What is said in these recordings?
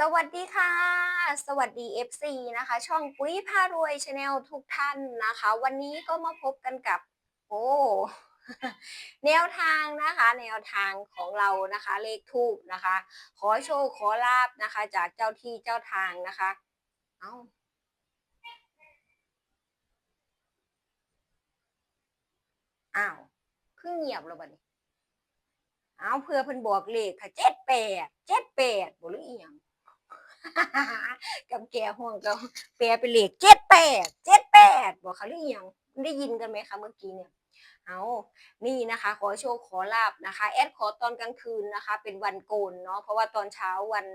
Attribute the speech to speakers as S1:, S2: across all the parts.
S1: สวัสดีค่ะ สวัสดี FC นะคะ ช่องปุ้ยพารวยชาแนลทุกท่านนะคะ วันนี้ก็มาพบกันกับ โอ้แนวทางนะคะ แนวทางของเรานะคะ เลขทูบนะคะ ขอโชคขอลาบนะคะ จากเจ้าที่เจ้าทางนะคะ เอาอ้าวเพิ่งเงียบแล้วบัดนี้เอาเพื่อเพิ่นบอกเลขค่ะเจ็ดแปดเจ็ดแปดบ่หรืออีหยัง กับแกห่วงก็แปลเป็นเลขเจ็ดแปดเจ็ดแปดบอกค่ะหรืออีหยังได้ยินกันไหมคะเมื่อกี้เนี่ยเอานี่นะคะ ขอโชคขอลาบนะคะ แอดขอตอนกลางคืนนะคะ เป็นวันโกนเนาะ เพราะว่าตอนเช้าวัน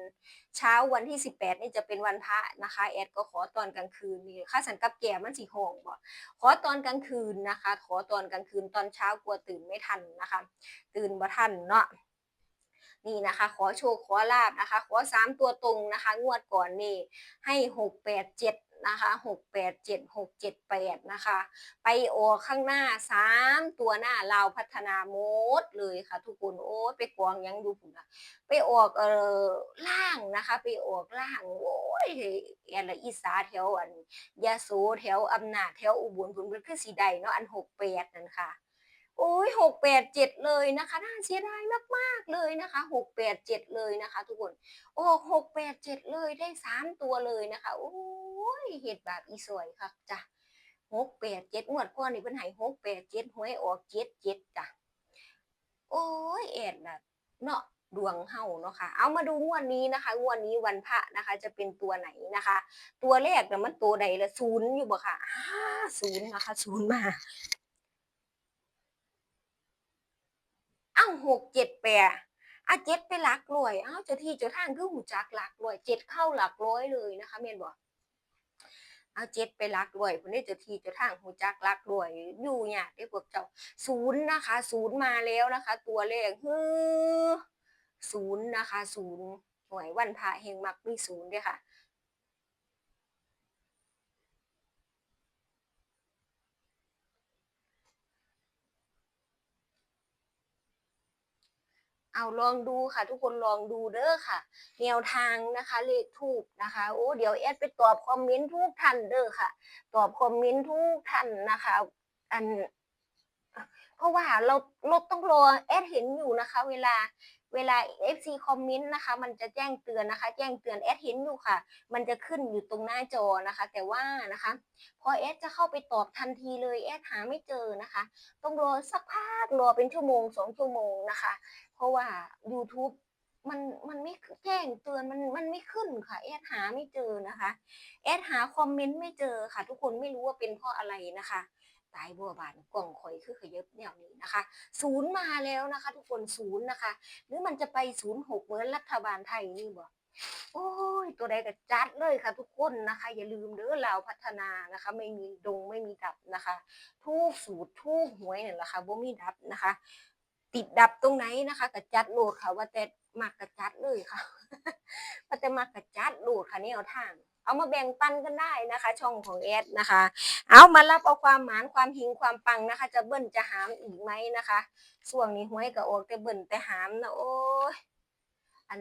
S1: เช้าวันที่ 18 นี่จะเป็นวันพระนะคะ แอดก็ขอตอนกลางคืนนี่ค่าสันกับแก่มันสีห้องบ่ขอตอนกลางคืนนะคะ ขอตอนกลางคืนตอนเช้ากลัวตื่นไม่ทันนะคะ ตื่นบ่ทันเนาะ นี่นะคะ ขอโชคขอลาบนะคะ ขอสามตัวตรงนะคะ งวดก่อนนี่ให้หกแปดเจ็ดนะคะหกแปดเจ็ดหกเจ็ดแปดนะคะ ไปออกข้างหน้าสามตัวหน้าเราพัฒนาโมดเลยค่ะ ทุกคนโอ้ไปกวางยังดูผุนนะไปออกเออล่างนะคะ ไปออกล่างโอ้ยแอนละอีสาแถวอันยาโสแถวอำนาจแถวอุบลผุนเป็นคือสีใดเนาะอันหกแปดนั่นค่ะ โอ้ยหกแปดเจ็ดเลยนะคะ น่าเสียดายมากๆเลยนะคะหกแปดเจ็ดเลยนะคะ ทุกคน โอ้หกแปดเจ็ดเลยได้สามตัวเลยนะคะ โอ้ยเห็ดแบบอีสวยค่ะจ้ะหกแปดเจ็ดงวดก่อนนี่เป็นใหหกแปดเจ็ดหวยออกเจ็ดเจ็ดจ้ะ โอ้ยแอดน่ะเนาะดวงเฮาเนาะค่ะ เอามาดูงวดนี้นะคะ งวดนี้วันพระนะคะ จะเป็นตัวไหนนะคะ ตัวแรกน่ะมันตัวใดละศูนย์อยู่บ่ค่ะศูนย์นะคะศูนย์มา เอ้าหกเจ็ดแปดอะเจ็ดไปหลักร้อยเอ้าเจ้าที่เจ้าทางคือหูจักหลักร้อยเจ็ดเข้าหลักร้อยเลยนะคะเมียนบอกเอาเจ็ดไปหลักร้อยคนนี้เจ้าทีเจ้าทางหูจักหลักร้อยอยู่เนี่ยได้พวกเจ้าศูนย์นะคะ ศูนย์มาแล้วนะคะ ตัวเลขฮือศูนย์นะคะ ศูนย์หน่วยวันพระเฮงมักมีศูนย์ด้วยค่ะ เอาลองดูค่ะ ทุกคนลองดูเด้อค่ะ แนวทางนะคะเลขทูบนะคะโอ้เดี๋ยวแอดไปตอบคอมเมนต์ทุกท่านเด้อค่ะ ตอบคอมเมนต์ทุกท่านนะคะ อัน เพราะว่าเราเราต้องรอแอดเห็นอยู่นะคะ เวลาเวลา FC คอมเมนต์นะคะ มันจะแจ้งเตือนนะคะ แจ้งเตือนแอดเห็นอยู่ค่ะ มันจะขึ้นอยู่ตรงหน้าจอนะคะ แต่ว่านะคะ พอแอดจะเข้าไปตอบทันทีเลยแอดหาไม่เจอนะคะ ต้องรอสักพักรอเป็นชั่วโมงสองชั่วโมงนะคะ ราะว่า YouTube มันมันไม่แจ้งเตือนมันมันไม่ขึ้นค่ะ แอดหาไม่เจอนะคะ แอดหาคอมเมนต์ไม่เจอค่ะ ทุกคนไม่รู้ว่าเป็นเพราะอะไรนะคะตายบัวบานกล่องข่อยคือขยับแนวนี้นะคะ ศูนย์มาแล้วนะคะ ทุกคนศูนย์นะคะ หรือมันจะไปศูนย์หกเหมือนรัฐบาลไทยนี่บ่โอ้ย ตัวใดก็จัดเลยค่ะ ทุกคนนะคะ อย่าลืมเด้อเราพัฒนานะคะ ไม่มีดงไม่มีดับนะคะทูกสูตรทูกหวยเนี่ยแหละค่ะบ่มีดับนะคะ ติดดับตรงไหนนะคะกระจัดโหลดค่ะว่าแต่มากกระจัดเลยค่ะว่าแต่มากกระจัดโหลดค่ะนี่เอาทาง เอามาแบ่งปันกันได้นะคะ ช่องของแอดนะคะ เอามารับเอาความหมานความหิงความปังนะคะ จะเบิ้ลจะหามอีกไหมนะคะส่วงนี้ห้วยก็ออกแต่เบิ้ลแต่หามนะโอ้ยอัน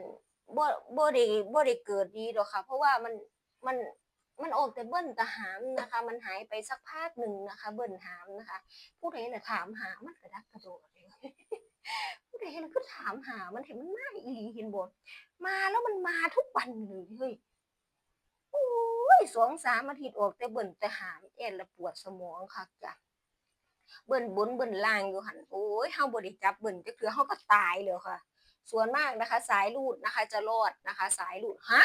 S1: บ่บ่ได้บ่ได้เกิดดีหรอกค่ะ เพราะว่ามันมันมันออกแต่เบิ้ลแต่หามนะคะ มันหายไปสักพักหนึ่งนะคะ เบิ้ลหามนะคะ ผู้ใดน่ะถามหามันกระดักกระโดดเผู้ใดน่ะก็ถามหา มันเห็นมันมาอีหลีเห็นบ่มาแล้วมันมาทุกวันเลยเฮ้ยโอ้ยสองสามอาทิตย์ออกแต่เบิ่นแต่หามแอนละปวดสมองคักจ้ะเบิ่นบนเบิ่นล่างอยู่หันโอ้ยเฮาบ่ได้จับเบิ่นกเทื่อเฮาก็ตายแล้วค่ะ ส่วนมากนะคะ สายรูดนะคะ จะรอดนะคะ สายรูดฮะ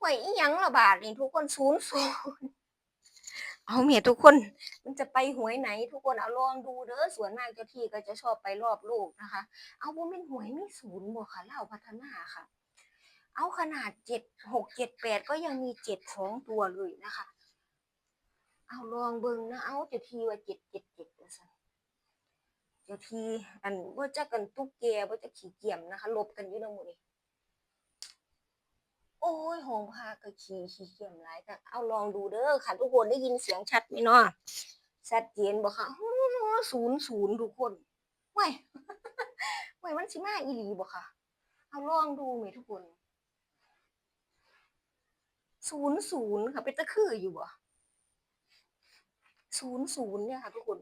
S1: หวยอีหยังละบาทนี่ทุกคนศูนย์ศูนย์ เอาเมียทุกคน มันจะไปหวยไหน ทุกคนเอาลองดูเด้อส่วนมากเจ้าที่ก็จะชอบไปรอบโลกนะคะ เอาบ่แม่นหวยมีศูนย์บ่ค่ะเล่าพัฒนาค่ะ เอาขนาดเจ็ดหกเจ็ดแปดก็ยังมีเจ็ดสองตัวเลยนะคะ เอาลองเบิ่งนะเอาเจ้าที่ว่าเจ็ดเจ็ดเจ็ดว่าซั่นเจ้าที่อันว่าจะกันตุ๊กแกว่าจะขี้เกียจนะคะลบกันอยู่นำหมู่นี้ โอ้ยหงพากระขี่ขี่เขียมหลายกันเอาลองดูเด้อค่ะทุกคนได้ยินเสียงชัดไหมเนาะชัดเจนบอกค่ะศูนย์ศูนย์ทุกคนเว้ยเว้ยมันชิมาอีหลีบอกค่ะ เอาลองดูไหมทุกคนศูนย์ศูนย์ค่ะเป็นตะคืออยู่บ่ศูนย์ศูนย์เนี่ยค่ะทุกคน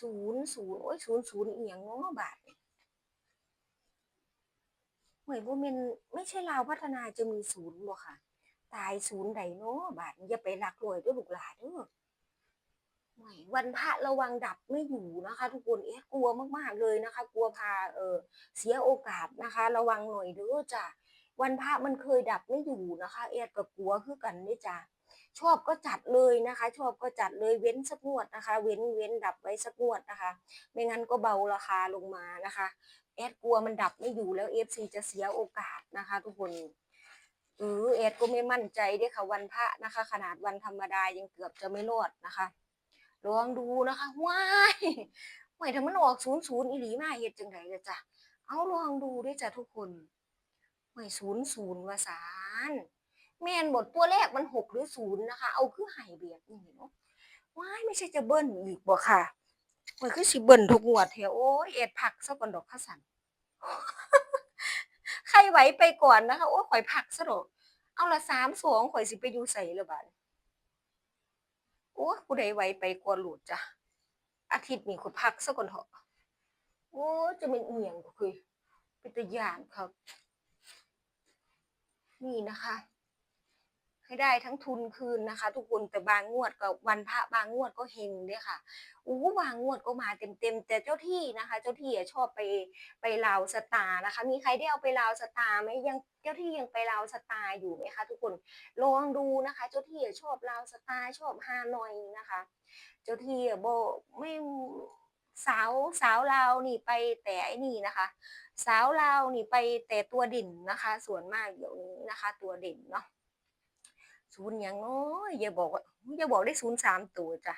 S1: ศูนย์ศูนย์โอ้ยศูนย์ศูนย์อียังเนาะบาทเหมือนบ่แม่นไม่ใช่ลาวพัฒนาจะมีศูนย์บ่ค่ะ ตายศูนย์ใดเนาะบาทอย่าไปรักรวยด้อลูกหลานเด้อโอ้ยวันพระระวังดับไม่อยู่นะคะ ทุกคนเอ๊ะกลัวมากๆเลยนะคะ กลัวพาเออเสียโอกาสนะคะ ระวังหน่อยเด้อจ้ะวันพระมันเคยดับไม่อยู่นะคะ เอ็ดก็กลัวคือกันด้อจ้ะ ชอบก็จัดเลยนะคะ ชอบก็จัดเลยเว้นสักงวดนะคะ เว้นเว้นดับไว้สักงวดนะคะ ไม่งั้นก็เบาราคาลงมานะคะแอดกลัวมันดับไม่อยู่แล้ว FC จะเสียโอกาสนะคะ ทุกคนเออแอดก็ไม่มั่นใจด้วยค่ะวันพระนะคะ ขนาดวันธรรมดายังเกือบจะไม่รอดนะคะลองดูนะคะว้ายไม่ถ้ามันออกศูนย์ศูนย์อีหลีมาเฮ็ดจังไดล่ะจ้ะเอาลองดูด้วยจ้ะทุกคนไม่ศูนย์ศูนย์ว่าสาร แม่นบทตัวแรกมันหกหรือศูนย์นะคะ เอาคือไห่แบบนี้เนาะว้ายไม่ใช่จะเบิ้ลอีกบ่ค่ะมันคือสิเบิ่นทุกงวดเถอะโอ้ยเอ็ดพักซะก่อนดอกข้าสันใครไหวไปก่อนนะคะ โอ้ยข่อยพักซะดอกเอาละสามสองข่อยสิไปอยู่ใส่ละบาดโอ้ยผู้ใดไหวไปก่อนหลุดจ้ะอาทิตย์นี้ข่อยพักซะก่อนเถอะโอ้จะเป็นเอียงก็คือเป็นตะยานครับ นี่นะคะ ให้ได้ทั้งทุนคืนนะคะ ทุกคนแต่บางงวดก็วันพระบางงวดก็เฮงเนี่ยค่ะอู้บางงวดก็มาเต็มๆแต่เจ้าที่นะคะ เจ้าที่ชอบไปไปลาวสตาร์นะคะ มีใครได้เอาไปลาวสตาร์ไหมยังเจ้าที่ยังไปลาวสตาร์อยู่ไหมคะ ทุกคนลองดูนะคะ เจ้าที่ชอบลาวสตาร์ชอบฮานอยนะคะ เจ้าที่อะโบไม่สาวสาวลาวนี่ไปแต่ไอ้นี่นะคะ สาวลาวนี่ไปแต่ตัวเด่นนะคะ ส่วนมากเดี๋ยวนี้นะคะ ตัวเด่นเนาะ ศูนย์ยังน้อยอย่าบอกว่าอย่าบอกได้ศูนย์สามตัวจ้ะ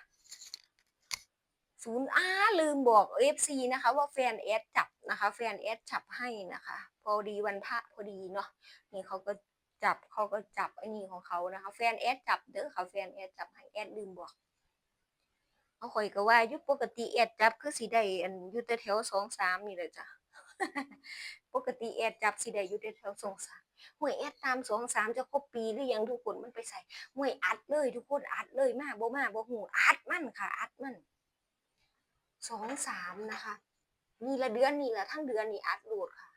S1: ศูนย์อ้าลืมบอกเอฟซีนะคะ ว่าแฟนแอดจับนะคะ แฟนแอดจับให้นะคะ พอดีวันพระพอดีเนาะนี่เขาก็จับเขาก็จับไอ้นี่ของเขานะคะ แฟนแอดจับเด้อค่ะแฟนแอดจับให้แอดลืมบอกเอาข่อยก็ว่ายุปกติแอดจับคือสิได้อันยู่แต่แถวสองสามนี่แหละจ้ะ ปกติแอดจับสิได้อยู่แถวสองสามหวยแอดตามสองสามจะครบปีหรือยังทุกคนมันไปใส่หวยอัดเลย ทุกคนอัดเลยมากบ่มากบ่หูอัดมั่นค่ะ อัดมั่นสองสามนะคะนี่ละเดือนนี่ละทั้งเดือนนี่อัดโหลดค่ะ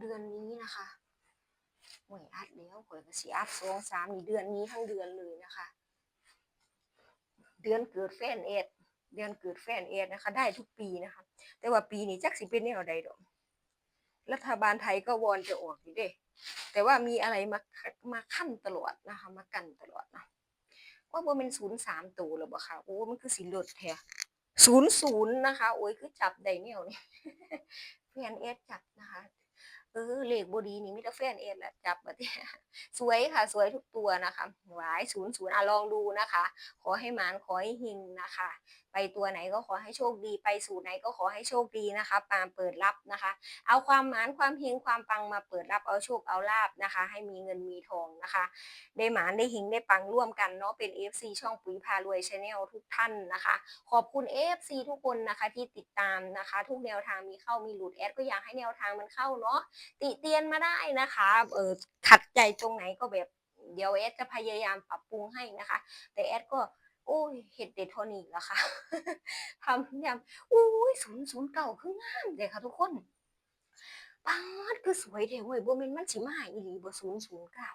S1: เดือนนี้นะคะหวยอัดแล้วหวยก็สิอัดสองสามนี่เดือนนี้ทั้งเดือนเลยนะคะ เดือนเกิดแฟนเอ็ดเดือนเกิดแฟนเอ็ดนะคะ ได้ทุกปีนะคะ แต่ว่าปีนี้จักสิเป็นแนวใดดอก รัฐบาลไทยก็วอนจะออกอยู่เด้แต่ว่ามีอะไรมามาขั้นตลอดนะคะ มากันตลอดนะว่าบ่เป็นศูนย์สามตัวหรือบ่าคะโอ้มันคือสิลดแท้ศูนย์ศูนย์นะคะ โอ้ยคือจับได้แนวนี่แฟนเอสจับนะคะเออเลขบดีนี่มีแต่แฟนเอสแหละจับมาที่สวยค่ะ สวยทุกตัวนะคะหวายศูนย์ศูนย์อะลองดูนะคะ ขอให้หมานขอให้หิงนะคะ ไปตัวไหนก็ขอให้โชคดี ไปสู่ไหนก็ขอให้โชคดีนะคะปามเปิดรับนะคะ เอาความหมานความเฮงความปังมาเปิดรับเอาโชคเอาลาบนะคะ ให้มีเงินมีทองนะคะ ได้หมานได้เฮงได้ปังร่วมกันเนาะเป็น FC ช่องปุ๋ยพารวยชาแนลทุกท่านนะคะ ขอบคุณ FC ทุกคนนะคะที่ติดตามนะคะ ทุกแนวทางมีเข้ามีหลุดแอดก็อยากให้แนวทางมันเข้าเนาะติเตียนมาได้นะคะเออขัดใจตรงไหนก็แบบเดี๋ยวแอดจะพยายามปรับปรุงให้นะคะ แต่แอดก็ โอ้ยเห็ดเด็ดทอนี่แล้วค่ะทำยำโอ้ยศูนย์ศูนย์เก่าคืองามเลยค่ะทุกคนปาดคือสวยเท่เว้ยบ่แม่นมันสิมาอีหลีบ่ศูนย์ศูนย์เก้า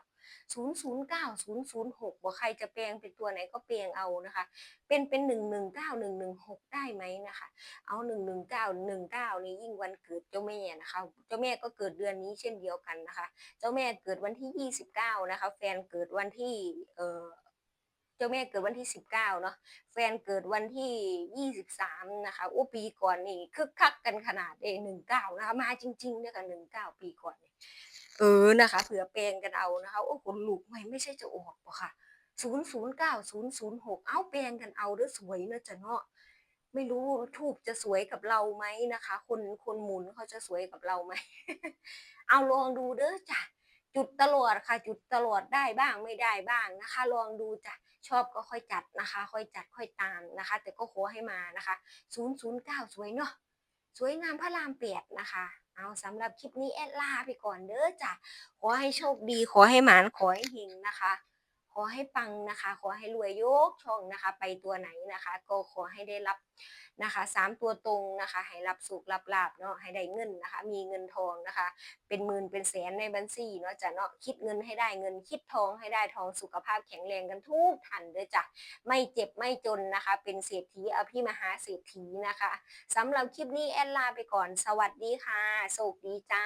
S1: ศูนย์ศูนย์เก้าศูนย์ศูนย์หกบ่ใครจะแปลงเป็นตัวไหนก็แปลงเอานะคะ เป็นเป็นหนึ่งหนึ่งเก้าหนึ่งหนึ่งหกได้ไหมนะคะ เอาหนึ่งหนึ่งเก้าหนึ่งเก้านี่ยิ่งวันเกิดเจ้าแม่นะคะ เจ้าแม่ก็เกิดเดือนนี้เช่นเดียวกันนะคะ เจ้าแม่เกิดวันที่ยี่สิบเก้านะคะ แฟนเกิดวันที่เออ จ้าแม่เกิดวันที่สิบเก้าเนาะแฟนเกิดวันที่ยี่สิบสามนะคะโอ้ปีก่อนนี่คึกคักกันขนาดเอหนึ่งเก้านะคะ มาจริงๆเนี่ยค่ะหนึ่งเก้าปีก่อนนี่เออนะคะ เผื่อแปลงกันเอานะคะโอ้คนลูกไม่ไม่ใช่จะออกปะค่ะศูนย์ศูนย์เก้าศูนย์ศูนย์หกเอาแปลงกันเอาเด้อสวยเนอะจะเนาะไม่รู้ทูบจะสวยกับเราไหมนะคะ คนคนหมุนเขาจะสวยกับเราไหม เอาลองดูเด้อจ้ะจุดตลอดค่ะ จุดตลอดได้บ้างไม่ได้บ้างนะคะ ลองดูจ้ะ ชอบก็ค่อยจัดนะคะ ค่อยจัดค่อยตามนะคะ แต่ก็ขอให้มานะคะ009 สวยเนาะสวยงามพระรามเปียดนะคะ เอาสำหรับคลิปนี้แอดลาไปก่อนเด้อจ้ะขอให้โชคดี ขอให้หมานขอให้หิงนะคะขอให้ปังนะคะ ขอให้รวยยกช่องนะคะ ไปตัวไหนนะคะ ก็ขอให้ได้รับ นะคะสามตัวตรงนะคะ ให้รับสุขรับลาบเนาะให้ได้เงินนะคะ มีเงินทองนะคะ เป็นหมื่นเป็นแสนในบัญชีเนาะจะเนาะคิดเงินให้ได้เงินคิดทองให้ได้ทองสุขภาพแข็งแรงกันทุกท่านเด้อจ้ะไม่เจ็บไม่จนนะคะ เป็นเศรษฐีอภิมหาเศรษฐีนะคะสำหรับคลิปนี้แอดลาไปก่อน สวัสดีค่ะโชคดีจ้า